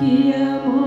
que amor.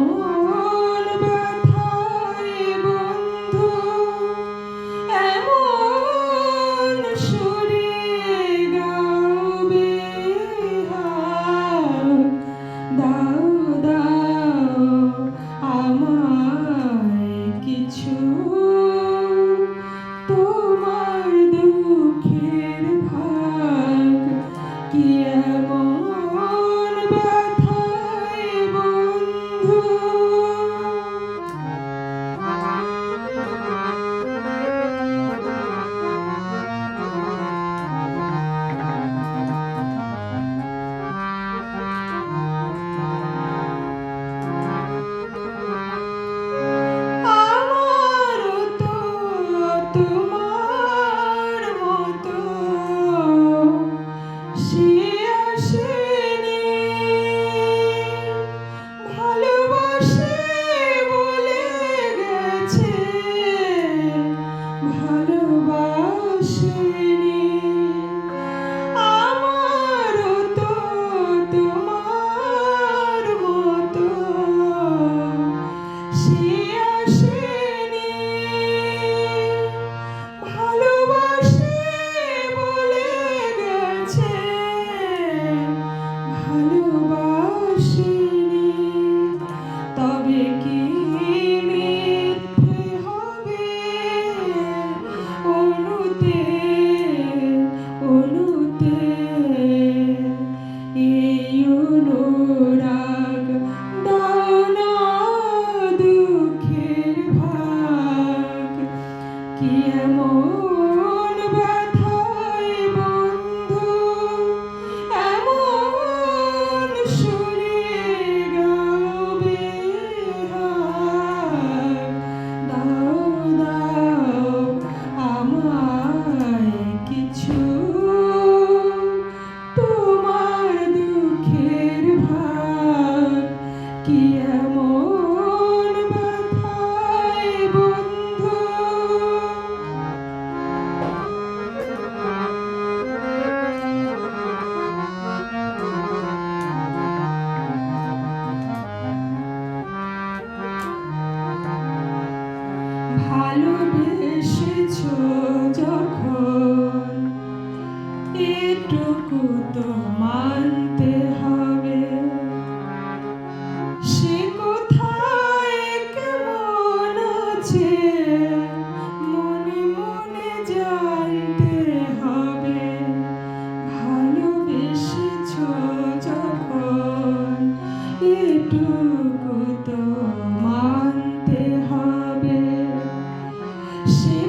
অনুরাগ ভালোবেসেছ যখন। এটুকু তো she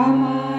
I'm a.